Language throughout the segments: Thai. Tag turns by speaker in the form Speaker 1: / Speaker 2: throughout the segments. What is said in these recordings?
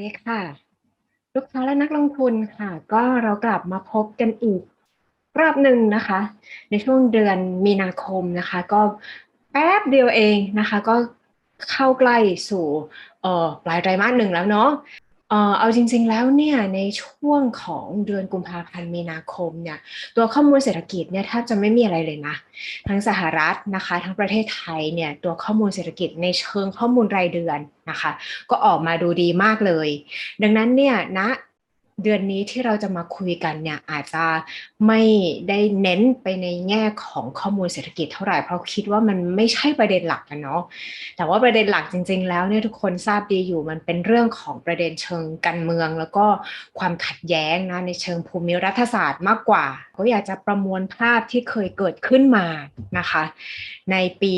Speaker 1: ดีค่ะ ลูกค้าและนักลงทุนค่ะ ก็เรากลับมาพบกันอีกรอบหนึ่งนะคะ ในช่วงเดือนมีนาคมนะคะ ก็แป๊บเดียวเองนะคะ ก็เข้าใกล้สู่ออปลายไตรมาสหนึ่งแล้วเนาะ เอาจริง ๆ แล้วเนี่ยในช่วงของเดือนกุมภาพันธ์มีนาคมเนี่ยตัวข้อมูลเศรษฐกิจเนี่ยแทบจะไม่มีอะไรเลยนะ ทั้งสหรัฐนะคะ ทั้งประเทศไทยเนี่ยตัวข้อมูลเศรษฐกิจในเชิงข้อมูลรายเดือนนะคะ ก็ออกมาดูดีมากเลย ดังนั้นเนี่ยณนะ เดือนนี้ที่เราจะมาคุยกันเนี่ยอาจจะไม่ได้เน้นไปในแง่ของข้อมูลเศรษฐกิจเท่าไหร่เพราะคิดว่ามันไม่ใช่ประเด็นหลักกันเนาะแต่ว่าประเด็นหลักจริง ๆ แล้วเนี่ยทุกคนทราบดีอยู่มันเป็นเรื่องของประเด็นเชิงการเมือง แล้วก็ความขัดแย้งนะในเชิงภูมิรัฐศาสตร์มากกว่า ก็อยากจะประมวลภาพที่เคยเกิดขึ้นมานะคะ ในปี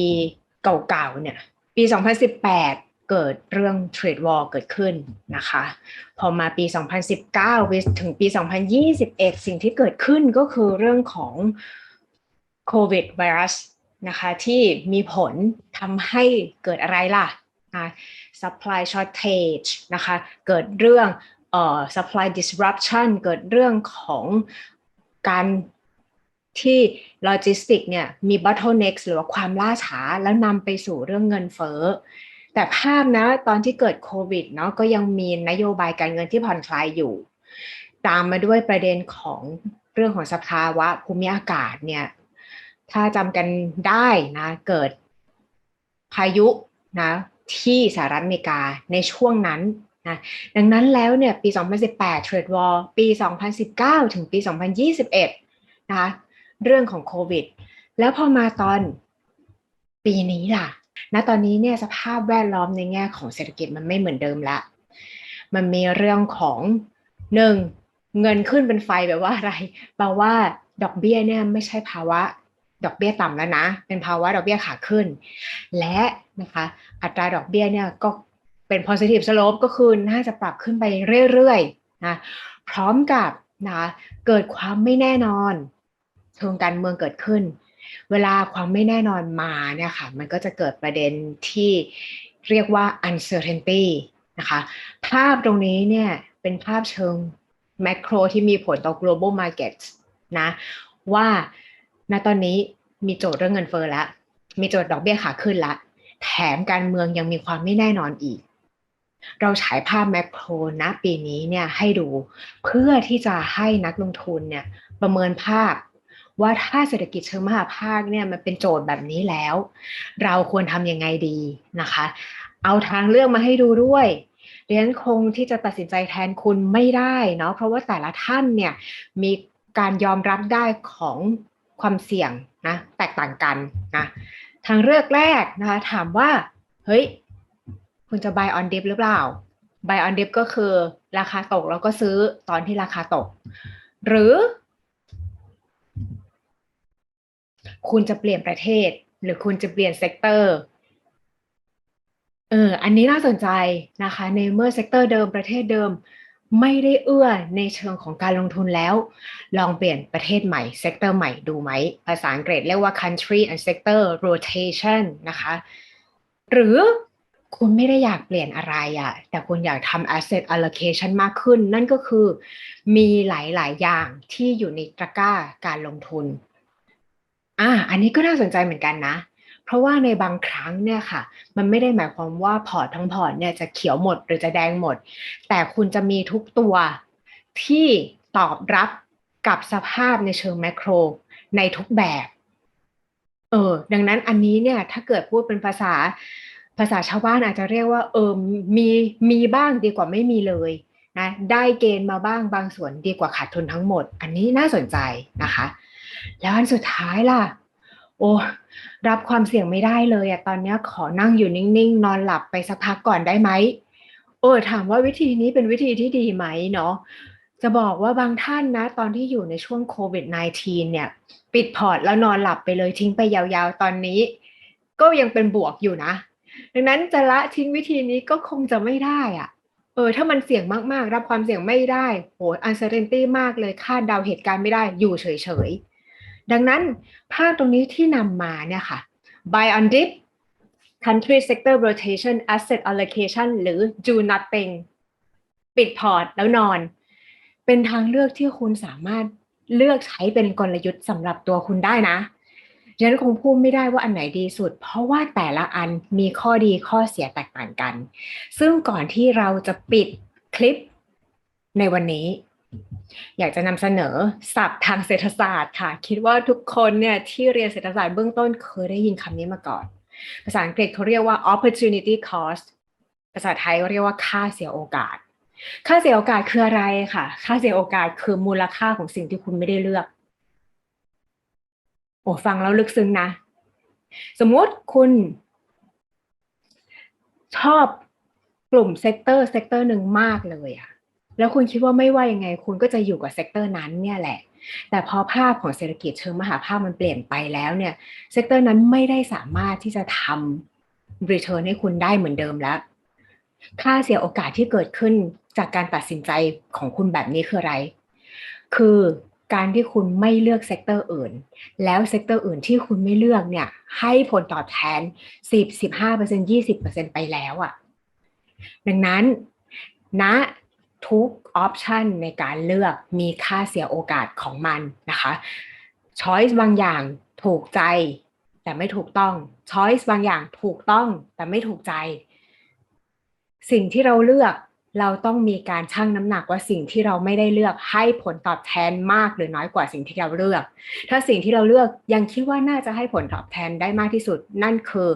Speaker 1: เก่าๆเนี่ยปี 2018 เกิดเรื่องเทรดวอลเกิดขึ้นนะคะ พอมาปี 2019ไปถึงปี 2021 สิ่งที่เกิดขึ้นก็คือเรื่องของโควิดไวรัสนะคะที่มีผลทำให้เกิดอะไรล่ะนะ supply shortage นะคะเกิดเรื่องเอ่อ supply disruption เกิดเรื่องของการที่โลจิสติกเนี่ยมี bottleneck หรือว่าความล่าช้าแล้วนำไปสู่เรื่องเงินเฟ้อ แต่ภาพนะตอนที่เกิดโควิดเนาะก็ยังมีนโยบายการเงินที่ผ่อนคลายอยู่ ตามมาด้วยประเด็นของเรื่องของสภาวะภูมิอากาศเนี่ย ถ้าจำกันได้นะเกิดพายุนะที่สหรัฐอเมริกาในช่วงนั้นนะดังนั้นแล้วเนี่ยปี 2018 Trade War ปี 2019 ถึงปี 2021 นะคะเรื่องของโควิด แล้วพอมาตอนปีนี้ล่ะ ณตอนนี้เนี่ยสภาพแวดล้อมในแง่ของเศรษฐกิจมันไม่เหมือนเดิมละ มันมีเรื่องของหนึ่งเงินขึ้นเป็นไฟแบบว่าอะไรแปลว่าดอกเบี้ยเนี่ยไม่ใช่ภาวะดอกเบี้ยต่ำแล้วนะ เป็นภาวะดอกเบี้ยขาขึ้น และนะคะอัตราดอกเบี้ยเนี่ยก็เป็น positive slope ก็คือน่าจะปรับขึ้นไปเรื่อยๆนะพร้อมกับนะเกิดความไม่แน่นอนเชิงการเมืองเกิดขึ้น เวลาความไม่แน่นอนมาเนี่ยค่ะ มันก็จะเกิดประเด็นที่เรียกว่า uncertainty นะคะ ภาพตรงนี้เนี่ยเป็นภาพเชิง macro ที่มีผลต่อ global market นะว่าณตอนนี้มีโจทย์เรื่องเงินเฟ้อแล้ว มีโจทย์ดอกเบี้ยขาขึ้นแล้วแถมการเมืองยังมีความไม่แน่นอนอีก เราฉายภาพแมกโครณปีนี้เนี่ยให้ดูเพื่อที่จะให้นักลงทุนเนี่ยประเมินภาพ ว่าถ้าเศรษฐกิจเชิงมหาภาคเนี่ยมันเป็นโจทย์แบบนี้แล้ว เราควรทำยังไงดีนะคะ เอาทางเลือกมาให้ดูด้วยเรียนคงที่จะตัดสินใจแทนคุณไม่ได้เนาะเพราะว่าแต่ละท่านเนี่ยมีการยอมรับได้ของความเสี่ยงนะแตกต่างกันนะทางเลือกแรกนะคะถามว่า เฮ้ย คุณจะ buy on dip หรือเปล่า buy on dip ก็คือราคาตกแล้วก็ซื้อตอนที่ราคาตก หรือ คุณจะเปลี่ยนประเทศ หรือคุณจะเปลี่ยนเซกเตอร์เอออันนี้น่าสนใจนะคะ ในเมื่อเซกเตอร์เดิมประเทศเดิมไม่ได้เอื้อในเชิงของการลงทุนแล้ว ลองเปลี่ยนประเทศใหม่เซกเตอร์ใหม่ดูไหม ภาษาอังกฤษเรียกว่า country and sector rotation นะคะ หรือคุณไม่ได้อยากเปลี่ยนอะไรอะแต่คุณอยากทำ asset allocation มากขึ้น นั่นก็คือมีหลาย ๆ อย่างที่อยู่ในตะกร้าการลงทุน อ่า อันนี้ก็น่าสนใจเหมือนกันนะ เพราะว่าในบางครั้งเนี่ยค่ะ มันไม่ได้หมายความว่าพอร์ตทั้งพอร์ตเนี่ยจะเขียวหมดหรือจะแดงหมด แต่คุณจะมีทุกตัวที่ตอบรับกับสภาพในเชิงแมโครในทุกแบบ เออ ดังนั้นอันนี้เนี่ย ถ้าเกิดพูดเป็นภาษาภาษาชาวบ้านอาจจะเรียกว่าเออมีมีบ้างดีกว่าไม่มีเลยนะได้เกณฑ์มาบ้างบางส่วนดีกว่าขาดทุนทั้งหมด อันนี้น่าสนใจนะคะ แล้วอันสุดท้ายล่ะ โอ้รับความเสี่ยงไม่ได้เลยอะตอนนี้ขอนั่งอยู่นิ่งๆ นอนหลับไปสักพักก่อนได้ไหมเออถามว่าวิธีนี้เป็นวิธีที่ดีไหมเนาะจะบอกว่าบางท่านนะ ตอนที่อยู่ในช่วงโควิด -19 เนี่ย ปิดพอร์ตแล้วนอนหลับไปเลยทิ้งไปยาวๆ ตอนนี้ ก็ยังเป็นบวกอยู่นะ ดังนั้นจะละทิ้งวิธีนี้ก็คงจะไม่ได้อะเออ ถ้ามันเสี่ยงมากๆ รับความเสี่ยงไม่ได้โห uncertainty มากเลยคาดเดาเหตุการณ์ไม่ได้อยู่เฉยๆ ดังนั้นภาพตรงนี้ที่นำมาเนี่ยค่ะ buy on dip country sector rotation asset allocation หรือ do nothing ปิดพอร์ตแล้วนอน เป็นทางเลือกที่คุณสามารถเลือกใช้เป็นกลยุทธ์สำหรับตัวคุณได้นะฉันคงพูดไม่ได้ว่าอันไหนดีสุด เพราะว่าแต่ละอันมีข้อดีข้อเสียแตกต่างกัน ซึ่งก่อนที่เราจะปิดคลิปในวันนี้ อยากจะนำเสนอศัพท์ทางเศรษฐศาสตร์ค่ะ คิดว่าทุกคนเนี่ยที่เรียนเศรษฐศาสตร์เบื้องต้นเคยได้ยินคำนี้มาก่อน ภาษาอังกฤษเขาเรียกว่า opportunity cost ภาษาไทยเรียกว่าค่าเสียโอกาส ค่าเสียโอกาสคืออะไรค่ะ ค่าเสียโอกาสคือมูลค่าของสิ่งที่คุณไม่ได้เลือก โอ้ฟังแล้วลึกซึ้งนะ สมมติคุณ ชอบกลุ่มเซกเตอร์เซกเตอร์หนึ่งมากเลยอะ แล้วคุณคิดว่าไม่ว่ายังไง คุณก็จะอยู่กับเซกเตอร์นั้นเนี่ยแหละ แต่พอภาพของเศรษฐกิจเชิงมหาภาพมันเปลี่ยนไปแล้วเนี่ยเซกเตอร์นั้นไม่ได้สามารถที่จะทำ return ให้คุณได้เหมือนเดิมแล้ว ค่าเสียโอกาสที่เกิดขึ้นจากการตัดสินใจของคุณแบบนี้คืออะไร คือการที่คุณไม่เลือกเซกเตอร์อื่น แล้วเซกเตอร์อื่นที่คุณไม่เลือกเนี่ย ให้ผลตอบแทน 10 15% 20%ไปแล้วอะ่ะ ดังนั้นณนะ ทุกออปชันในการเลือกมีค่าเสียโอกาสของมันนะคะช้อยส์บางอย่างถูกใจ แต่ไม่ถูกต้องช้อยส์บางอย่างถูกต้องแต่ไม่ถูกใจ สิ่งที่เราเลือกเราต้องมีการชั่งน้ำหนักว่าสิ่งที่เราไม่ได้เลือกให้ผลตอบแทนมากหรือน้อยกว่าสิ่งที่เราเลือก ถ้าสิ่งที่เราเลือกยังคิดว่าน่าจะให้ผลตอบแทนได้มากที่สุด นั่นคือ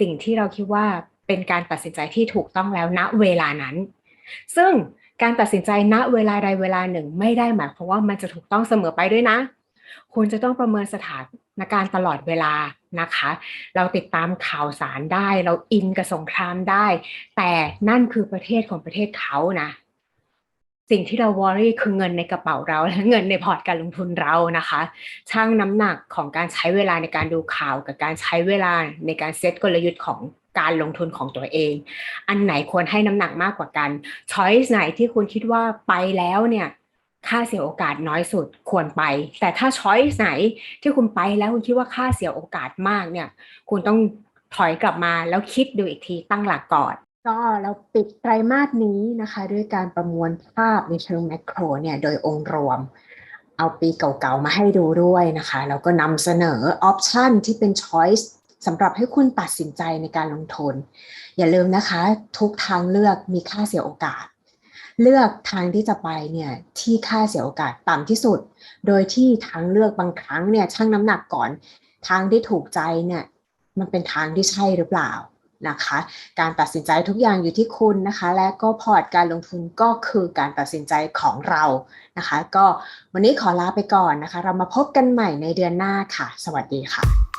Speaker 1: สิ่งที่เราคิดว่าเป็นการตัดสินใจที่ถูกต้องแล้วณเวลานั้น ซึ่ง การตัดสินใจณเวลาใดเวลาหนึ่ง ไม่ได้หมายความว่ามันจะถูกต้องเสมอไปด้วยนะ คุณจะต้องประเมินสถานการณ์ตลอดเวลานะคะ เราติดตามข่าวสารได้ เราอินกับสงครามได้ แต่นั่นคือประเทศของประเทศเขานะสิ่งที่เราวอรี่คือเงินในกระเป๋าเราและเงินในพอร์ตการลงทุนเรานะคะ ช่างน้ำหนักของการใช้เวลาในการดูข่าวกับการใช้เวลาในการเซตกลยุทธ์ของ การลงทุนของตัวเอง อันไหนควรให้น้ำหนักมากกว่ากันช้อยส์ไหนที่คุณคิดว่าไปแล้วเนี่ยค่าเสียโอกาสน้อยสุดควรไป แต่ถ้าช้อยส์ไหนที่คุณไปแล้วคุณคิดว่าค่าเสียโอกาสมากเนี่ย คุณต้องถอยกลับมาแล้วคิดดูอีกทีตั้งหลักก่อนก็เราปิดไตรมาสนี้นะคะ ด้วยการประมวลภาพในเชิงแมกโรเนี่ยโดยองค์รวม เอาปีเก่าๆมาให้ดูด้วยนะคะ แล้วก็นำเสนอออปชันที่เป็นช้อยส์ สำหรับให้คุณตัดสินใจในการลงทุน อย่าลืมนะคะ ทุกทางเลือกมีค่าเสียโอกาส เลือกทางที่จะไปเนี่ยที่ค่าเสียโอกาสต่ำที่สุด โดยที่ทางเลือกบางครั้งเนี่ยชั่งน้ำหนักก่อน ทางที่ถูกใจเนี่ยมันเป็นทางที่ใช่หรือเปล่านะคะ การตัดสินใจทุกอย่างอยู่ที่คุณนะคะ และก็พอร์ตการลงทุนก็คือการตัดสินใจของเรานะคะ ก็วันนี้ขอลาไปก่อนนะคะ เรามาพบกันใหม่ในเดือนหน้าค่ะ สวัสดีค่ะ